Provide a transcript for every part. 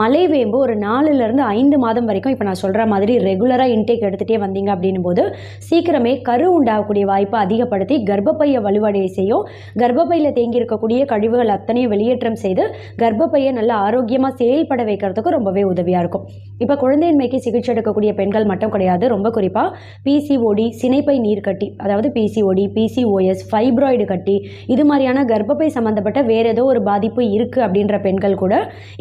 மலைவேம்பு ஒரு நாலுலேருந்து ஐந்து மாதம் வரைக்கும் இப்போ நான் சொல்கிற மாதிரி ரெகுலராக இன்டேக் எடுத்துகிட்டே வந்தீங்க அப்படின்னும் போது சீக்கிரமே கரு உண்டாகக்கூடிய வாய்ப்பை அதிகப்படுத்தி கர்ப்பப்பையை வலுவடைய செய்யும். கர்ப்பப்பையில் தேங்கி இருக்கக்கூடிய கழிவுகள் அத்தனையும் வெளியேற்றம் செய்து கர்ப்பப்பையை நல்லா ஆரோக்கியமாக செயல்பட வைக்கிறதுக்கு ரொம்பவே உதவியாக இருக்கும். இப்போ குழந்தையின்மைக்கு சிகிச்சை எடுக்கக்கூடிய பெண்கள் மட்டும் கிடையாது ரொம்ப குறிப்பாக பிசிஓடி சினைப்பை நீர்க்கட்டி அதாவது பிசிஓடி பிசிஓஎஸ் ஃபைப்ராய்டு கட்டி இது மாதிரியான கர்ப்பப்பை சம்மந்தப்பட்ட வேறு ஏதோ ஒரு பாதிப்பு இருக்குது அப்படின்ற பெண்கள் கூட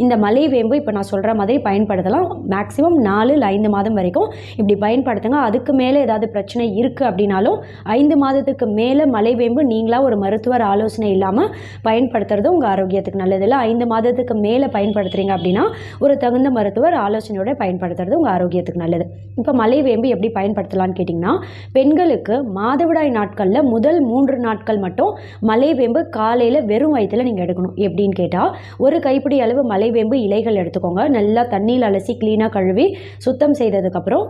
இந்த மலைவேம்பு இப்போ இப்போ நான் சொல்கிற மாதிரி பயன்படுத்தலாம். மேக்ஸிமம் நாலு இல்லை ஐந்து மாதம் வரைக்கும் இப்படி பயன்படுத்துங்க. அதுக்கு மேலே ஏதாவது பிரச்சனை இருக்குது அப்படின்னாலும் ஐந்து மாதத்துக்கு மேலே மலைவேம்பு நீங்களாக ஒரு மருத்துவர் ஆலோசனை இல்லாமல் பயன்படுத்துறது உங்கள் ஆரோக்கியத்துக்கு நல்லது இல்லை. ஐந்து மாதத்துக்கு மேலே பயன்படுத்துகிறீங்க அப்படின்னா ஒரு தகுந்த மருத்துவர் ஆலோசனையோட பயன்படுத்துறது உங்கள் ஆரோக்கியத்துக்கு நல்லது. இப்போ மலைவேம்பு எப்படி பயன்படுத்தலாம்னு கேட்டிங்கன்னா பெண்களுக்கு மாதவிடாய் நாட்களில் முதல் மூன்று நாட்கள் மட்டும் மலைவேம்பு காலையில் வெறும் வயிற்றில் நீங்கள் எடுக்கணும். எப்படின்னு கேட்டால் ஒரு கைப்பிடி அளவு மலைவேம்பு இலைகள் எடுத்துக்கோங்க. நல்லா தண்ணியில் அலசி க்ளீனாக கழுவி சுத்தம் செய்ததுக்கப்புறம்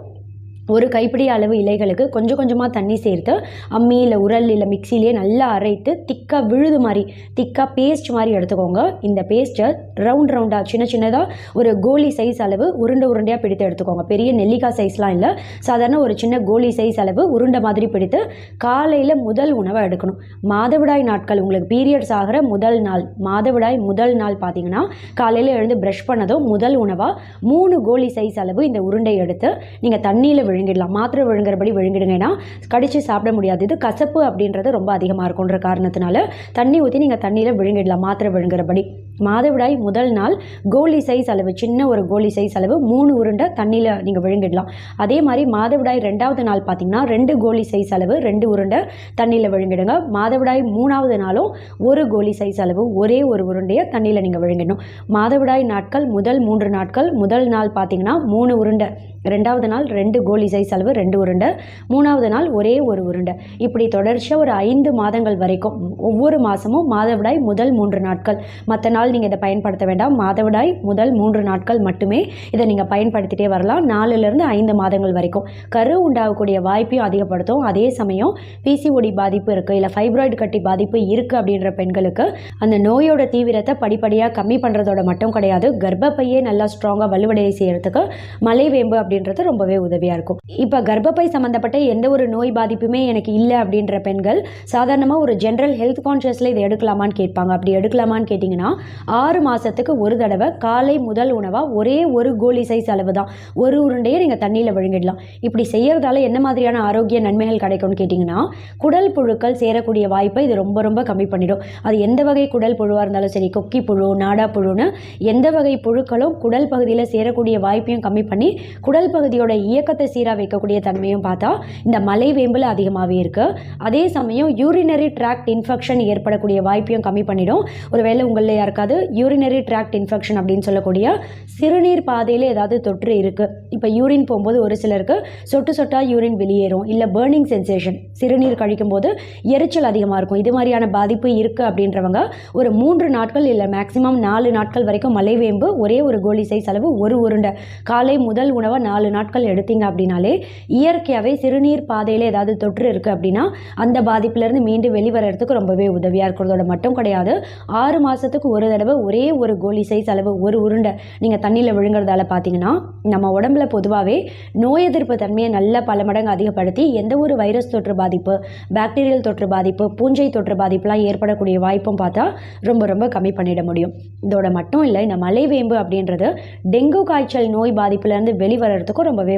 ஒரு கைப்பிடி அளவு இலைகளுக்கு கொஞ்சம் கொஞ்சமாக தண்ணி சேர்த்து அம்மி இல்லை உரல் இல்லை மிக்சிலேயே நல்லா அரைத்து திக்காக விழுது மாதிரி திக்காக பேஸ்ட் மாதிரி எடுத்துக்கோங்க. இந்த பேஸ்ட்டை ரவுண்ட் ரவுண்டாக சின்ன சின்னதாக ஒரு கோலி சைஸ் அளவு உருண்டை உருண்டையாக பிடித்து எடுத்துக்கோங்க. பெரிய நெல்லிக்காய் சைஸ்லாம் இல்லை. சாதாரண ஒரு சின்ன கோலி சைஸ் அளவு உருண்டை மாதிரி பிடித்து காலையில் முதல் உணவை எடுக்கணும். மாதவிடாய் நாட்கள் உங்களுக்கு பீரியட்ஸ் ஆகிற முதல் நாள் மாதவிடாய் முதல் நாள் பார்த்தீங்கன்னா காலையில் எழுந்து ப்ரஷ் பண்ணதும் முதல் உணவாக மூணு கோலி சைஸ் அளவு இந்த உருண்டை எடுத்து நீங்கள் தண்ணியில் விழு விழுங்கிடலாம். மாத்திரை விழுங்குறபடி விழுங்கிடுங்க. ஏன்னா கடித்து சாப்பிட முடியாது. இது கசப்பு அப்படின்றது ரொம்ப அதிகமாக இருக்குன்ற காரணத்தினால தண்ணி ஊற்றி நீங்கள் தண்ணியில் விழுங்கிடலாம் மாத்திரை விழுங்குறபடி. மாதவிடாய் முதல் நாள் கோலி சைஸ் அளவு சின்ன ஒரு கோலி சைஸ் அளவு மூணு உருண்டை தண்ணியில் நீங்கள் விழுங்கிடலாம். அதே மாதிரி மாதவிடாய் ரெண்டாவது நாள் பார்த்தீங்கன்னா ரெண்டு கோலி சைஸ் அளவு ரெண்டு உருண்டை தண்ணியில் விழுங்கிடுங்க. மாதவிடாய் மூணாவது நாளும் ஒரு கோலி சைஸ் அளவு ஒரே ஒரு உருண்டையை தண்ணியில் நீங்கள் விழுங்கிடணும். மாதவிடாய் நாட்கள் முதல் மூன்று நாட்கள் முதல் நாள் பார்த்தீங்கன்னா மூணு உருண்டை ரெண்டாவது நாள் ரெண்டு கோலி சைஸ் அளவு ரெண்டு உருண்டை மூணாவது நாள் ஒரே ஒரு உருண்டை. இப்படி தொடர்ச்சியாக ஒரு ஐந்து மாதங்கள் வரைக்கும் ஒவ்வொரு மாதமும் மாதவிடாய் முதல் மூன்று நாட்கள். மற்ற நாள் நீங்கள் இதை பயன்படுத்த வேண்டாம் மாதவிடாய் முதல் மூன்று நாட்கள் மட்டுமே இதை நீங்கள் பயன்படுத்திட்டே வரலாம். நாலுலேருந்து ஐந்து மாதங்கள் வரைக்கும். கரு உண்டாகக்கூடிய வாய்ப்பையும் அதிகப்படுத்தும். அதே சமயம் பிசிஓடி பாதிப்பு இருக்குது இல்லை ஃபைப்ராய்டு கட்டி பாதிப்பு இருக்குது அப்படின்ற பெண்களுக்கு அந்த நோயோட தீவிரத்தை படிப்படியாக கம்மி பண்ணுறதோட மட்டும் கிடையாது கர்ப்பப்பையே நல்லா ஸ்ட்ராங்காக வலுவடைய செய்கிறதுக்கு மலைவேம்பு அப்படின்றது ரொம்பவே உதவியாக இருக்கும். இப்போ கர்ப்பப்பை சம்மந்தப்பட்ட எந்த ஒரு நோய் பாதிப்புமே எனக்கு இல்லை அப்படின்ற பெண்கள் சாதாரணமாக ஒரு ஜென்ரல் ஹெல்த் கான்ஷியஸில் இதை எடுக்கலாமான்னு கேட்பாங்க. அப்படி எடுக்கலாமான்னு கேட்டிங்கன்னா ஆறு மாதத்துக்கு ஒரு தடவை காலை முதல் உணவாக ஒரே ஒரு கோலி சைஸ் அளவு தான். ஒரு உருண்டையை நீங்கள் தண்ணியில் விழுங்கிடலாம். இப்படி செய்யறதால என்ன மாதிரியான ஆரோக்கிய நன்மைகள் கிடைக்கும்னு கேட்டிங்கன்னா குடல் புழுக்கள் சேரக்கூடிய வாய்ப்பை இது ரொம்ப ரொம்ப கம்மி பண்ணிடும். அது எந்த வகை குடல் புழுவாக இருந்தாலும் சரி கொக்கி புழு நாடா புழுன்னு எந்த வகை புழுக்களும் குடல் பகுதியில் சேரக்கூடிய வாய்ப்பையும் கம்மி பண்ணி குடல் பகுதியோட இயக்கத்தை சீராக வைக்கக்கூடிய தன்மையும் பார்த்தா இந்த மலைவேம்பில் அதிகமாகவே இருக்குது அதே சமயம் யூரினரி ட்ராக்ட் இன்ஃபெக்ஷன் ஏற்படக்கூடிய வாய்ப்பையும் கம்மி பண்ணிடும். ஒருவேளை உங்களில் யாருக்காவது யூரினரி ட்ராக்ட் இன்ஃபெக்ஷன் அப்படின்னு சொல்லக்கூடிய சிறுநீர் பாதையில் ஏதாவது தொற்று இருக்குது இப்போ யூரின் போகும்போது ஒரு சிலருக்கு சொட்டு சொட்டாக யூரின் வெளியேறும். இல்லை பேர்னிங் சென்சேஷன் சிறுநீர் கழிக்கும்போது எரிச்சல் அதிகமாக இருக்கும். இது மாதிரியான பாதிப்பு இருக்குது அப்படின்றவங்க ஒரு மூன்று நாட்கள் இல்லை மேக்ஸிமம் நாலு நாட்கள் வரைக்கும் மலைவேம்பு ஒரே ஒரு கோலி சைஸ் அளவு ஒரு உருண்டை. காலை முதல் உணவை நாலு நாட்கள் எடுத்தீங்க அப்படின்னாலே இயற்கையாகவே சிறுநீர் பாதையில் ஏதாவது தொற்று இருக்குது அப்படின்னா அந்த பாதிப்புலேருந்து மீண்டும் வெளிவரத்துக்கு ரொம்பவே உதவியாக இருக்கிறதோட மட்டும் கிடையாது. ஆறு மாதத்துக்கு ஒரு தடவை ஒரே ஒரு கோலி சைஸ் அளவு ஒரு உருண்டை நீங்கள் தண்ணியில் விழுங்குறதால பார்த்தீங்கன்னா நம்ம உடம்புல பொதுவாகவே நோய் எதிர்ப்பு தன்மையை நல்ல பல மடங்கு அதிகப்படுத்தி எந்த ஒரு வைரஸ் தொற்று பாதிப்பு பாக்டீரியல் தொற்று பாதிப்பு பூஞ்சை தொற்று பாதிப்புலாம் ஏற்படக்கூடிய வாய்ப்பும் பார்த்தா ரொம்ப ரொம்ப கம்மி பண்ணிட முடியும். இதோட மட்டும் இல்லை இந்த மலைவேம்பு அப்படின்றது டெங்கு காய்ச்சல் நோய் பாதிப்புலேருந்து வெளிவரத்துக்கும் ரொம்பவே